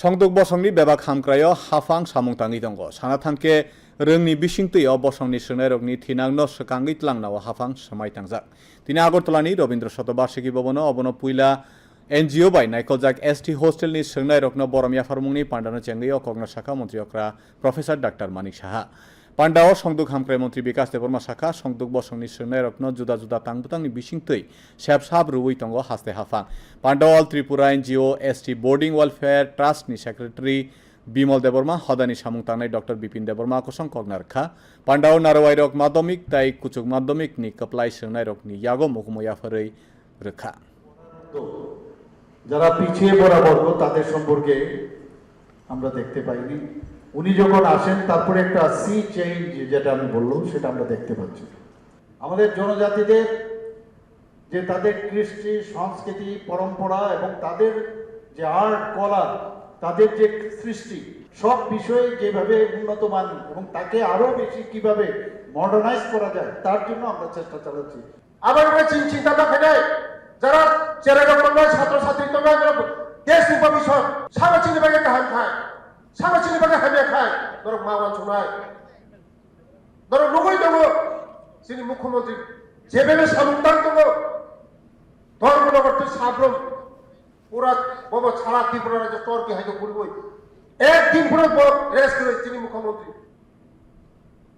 সংদক বসংনি বেবা খামক্রায় হাফাং সামুংতাঙ্গি দঙ্গ সানাথানকে রংনি বিসিংতৈয় বসংনি সোনাইরকনি থিনাংন সকাঙ্গি ত্লাংনাও হাফাং সমাইতাংজাক তিনি আগরতলানি রবীন্দ্র শতবার্ষিকী ভবন অবন পুইলা এনজিও বাই নাইকলজাক এসটি হোস্টেলনি সোনাইরকন বরমিয়া ফারমুংনি পান্ডানো চেঙ্গি অকগ্ন শাখা মন্ত্রী অক্রা প্রফেসর ডাক্তার মানিক সাহা মন্ত্রী বিকাশ দেবর্মা শাখা, সংদুক বসংনি সোংনাই রকন জুদা জুদা তাংবুতাংনি বিসিংতৈ সেব সাব রুবই তঙ্গ হাসতে হাফাং। পান্ডাও all Tripura NGO, ST boarding welfare ট্রাস্টনি secretary Bimal Debbarma হদানি সামুং তাংনাই ডক্টর বিপিন দেবর্মা কোসং কগনারখা পান্ডাও নারওয়াই রক মাধ্যমিক, তাই কুচুক মাধ্যমিক, নি কপ্লাই সোংনাই রকনি ইয়াগো মুখময়া ফরই রেখা। যারা পিছিয়ে পড়া বর্গ, তাদের সম্পর্কে আমরা দেখতে পাইনি। উনি যখন আসেন, তারপরে একটা সি চেঞ্জ যেটা আমি বললাম, সেটা আমরা দেখতে পাচ্ছি। আমাদের জনজাতিদের যে তাদের কৃষ্টি, সংস্কৃতি, পরম্পরা এবং তাদের যে আর্ট কলা তাদের যে সৃষ্টি, সব বিষয়ে যেভাবে উন্নত মান এবং তাকে আরও বেশি কীভাবে মডার্নাইজ করা যায়, তার জন্য আমরা চেষ্টা চালাচ্ছি। আবার আমরা চিন চিন্তা থাকে যারা চেরাগা মন্ডল ছাত্রছাত্রী তোমরা দেশ উপবিষদ ভাগে কাহাম খায়। সামাজিক ছেলেপাকে হামিয়া খায়। ধরো মা অঞ্চলায় ধরো লুগুই দেব। তিনি মুখ্যমন্ত্রী যেভাবে সামুদ্দান দেব। ধর্মনগর সাবরম। পুরা বাবা ছাড়া ত্রিপুরা রাজ্য তর্কে হাইকে করবই একদিন পুরো রেস্ট করে তিনি মুখ্যমন্ত্রী।